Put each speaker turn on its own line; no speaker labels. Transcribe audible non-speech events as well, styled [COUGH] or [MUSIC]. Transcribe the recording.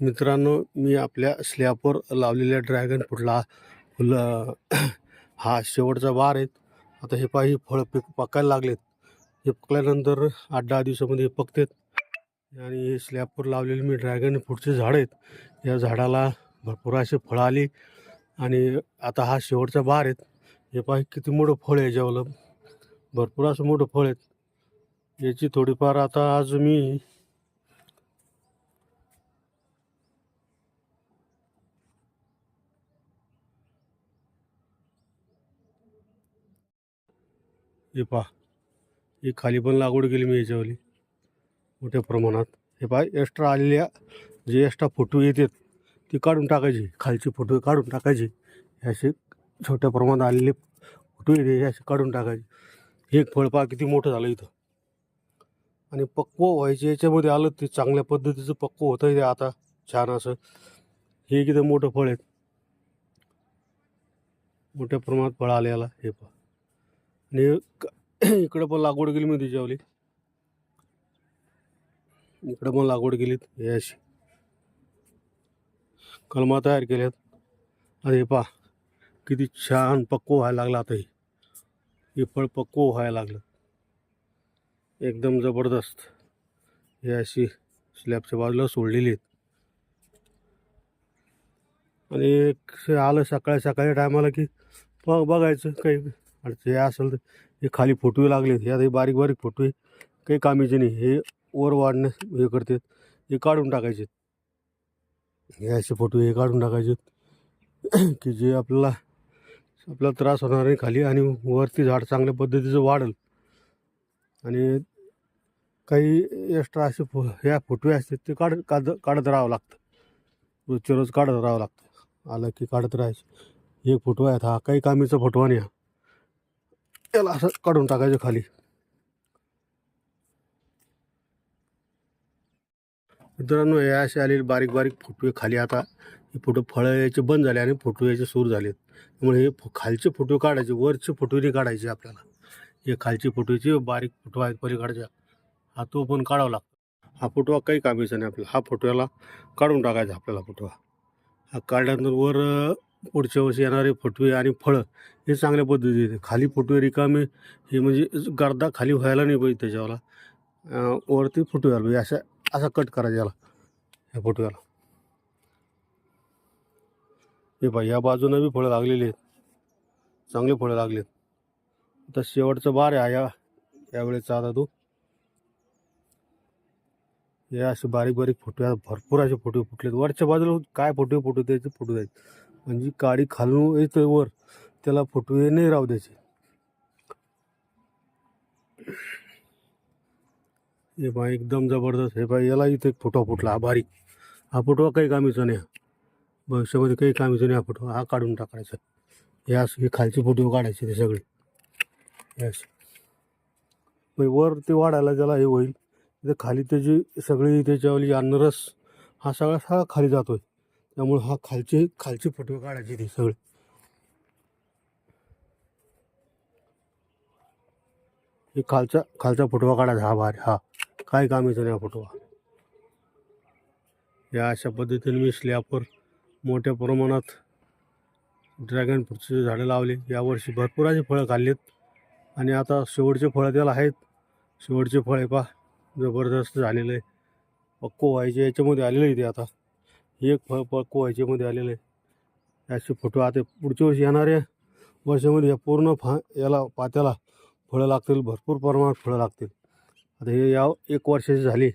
मित्रांनो मी आपल्या स्लॅपवर लावलेल्या ड्रॅगन फ्रूटला फुलं [CLEARS THROAT] हा शेवटचा वार आहेत. आता हे पाही फळं पिक पकायला लागलेत. हे पकल्यानंतर आठ दहा दिवसामध्ये हे पकतात. आणि हे स्लॅपवर लावलेले मी ड्रॅगन फ्रूटचे झाड आहेत. या झाडाला भरपूर असे फळं आली. आणि आता हा शेवटचा बार आहेत. हे पाही किती मोठं फळ आहे याच्यावालं. भरपूर असं मोठं फळ आहेत. याची थोडीफार आता आज मी हे पहा. ही खाली पण लागवड केली मी याच्यावाली. मोठ्या प्रमाणात. हे पहा एक्स्ट्रा आलेल्या जे एक्स्ट्रा फोटो येतात ती काढून टाकायची. खालचे फोटो काढून टाकायचे. असे छोट्या प्रमाणात आलेले फोटो येते असे काढून टाकायचे. एक फळ पहा किती मोठं झालं इथं. आणि पक्व व्हायचे याच्यामध्ये आलं ते चांगल्या पद्धतीचं पक्व होतं ते आता. छान असं. हे किती मोठं फळ आहेत. मोठ्या प्रमाणात फळ आले याला. हे पहा. आणि [CLEARS THROAT] इकडं पण लागवड केली मी तिच्यावली. इकडं पण लागवड केलीत हे अशी. कलमा तयार केल्यात. आणि हे पहा किती छान पक्व व्हायला लागलं आता हे. हे फळ पक्व व्हायला लागलं. एकदम जबरदस्त. हे अशी स्लॅबच्या बाजूला सोडलेली आहेत. आणि आलं सकाळी सकाळी टायमाला की बघ बघायचं काही आणि हे असेल तर हे खाली फोटो लागलेत हे आता हे बारीक बारीक फोटो आहे. काही कामीचे नाही हे वर वाढणे हे करतात हे काढून टाकायचे. हे असे फोटो हे काढून टाकायचे [CLEARS THROAT] की जे आपल्याला आपला त्रास होणार नाही खाली आणि वरती झाड चांगल्या पद्धतीचं वाढेल. आणि काही एक्स्ट्रा असे फो ह्या फोटो असतात ते काढ काढ काढत राहावं लागतं. रोजच्या रोज काढत राहावं लागतं. आलं की काढत राहायचं. एक फोटो आहे हा काही कामीचा फोटो नाही हा. त्याला असं काढून टाकायचं खाली. मित्रांनो हे असे आलेले बारीक बारीक फोटो खाली आता. हे फोटो फळं यायचे बंद झाले आणि फोटो यायचे सूर झालेत. त्यामुळे हे खालचे फोटो काढायचे वरचे फोटो नाही काढायचे आपल्याला. हे खालचे फोटोचे बारीक फोटो आहेत पलीकडच्या. हा तो पण काढावा लागतो. हा फोटो काही कामीचा नाही आपल्याला. हा फोटो याला काढून टाकायचा आपल्याला फोटो. हा काढल्यानंतर वर पुढच्या वर्षी येणारे फुटवे आणि फळं हे चांगल्या पद्धतीने खाली फुटवे रिकामे हे म्हणजे गर्दा खाली व्हायला नाही पाहिजे त्याच्यावाला. वरती फुटवे यायला पाहिजे. असा असा कट करायचा याला. ह्या फुटव्याला. हे पाहिजे या बाजूनं बी फळं लागलेली आहेत. चांगले फळं लागलेत. आता शेवटचा बार आहे. या यावेळेचा आता तू. हे असे बारीक बारीक फोटो आहेत. भरपूर असे फोटो फुटलेत. वरच्या बाजूला काय फोटो फोटो द्यायचे फोटो द्यायचे. म्हणजे काडी खालून येतं वर. त्याला फोटो हे नाही राहू द्यायचे. हे पहा एकदम जबरदस्त. हे पहा याला इथे एक फोटो फुटला. हा बारीक. हा फोटो काही कामीचा नाही. हा. भविष्यामध्ये काही कामीचा नाही हा फोटो. हा काढून टाकायचा. हे असं हे खालचे फोटो काढायचे ते सगळे. हे असे. वर ते वाढायला त्याला हे होईल तिथे खाली त्याची सगळी त्याच्यावली अन्नरस हा सगळा सगळा खाली जातो आहे त्यामुळे हा खालचे खालचे फोटो काढायचे ते सगळे. हे खालचा खालचा फुटवा काढायचा हा भारी हा. काय कामाचा नाही हा फोटो या अशा पद्धतीने मी स्लॅबवर मोठ्या प्रमाणात ड्रॅगन फ्रूटची झाडं लावली. यावर्षी भरपूर असे फळं खाल्लीत. आणि आता शेवटचे फळं त्याला आहेत. शेवटचे फळ आहे जबरदस्त झालेलं आहे. पक्को व्हायचे याच्यामध्ये आलेलं आहे ते आता. एक फळ पक्को व्हायच्यामध्ये आलेलं आहे. याचे फोटो आता पुढच्या वर्षी येणाऱ्या वर्षामध्ये या पूर्ण फा याला पात्याला फळं लागतील भरपूर प्रमाणात फळं लागतील. आता हे या एक वर्षाची झाली.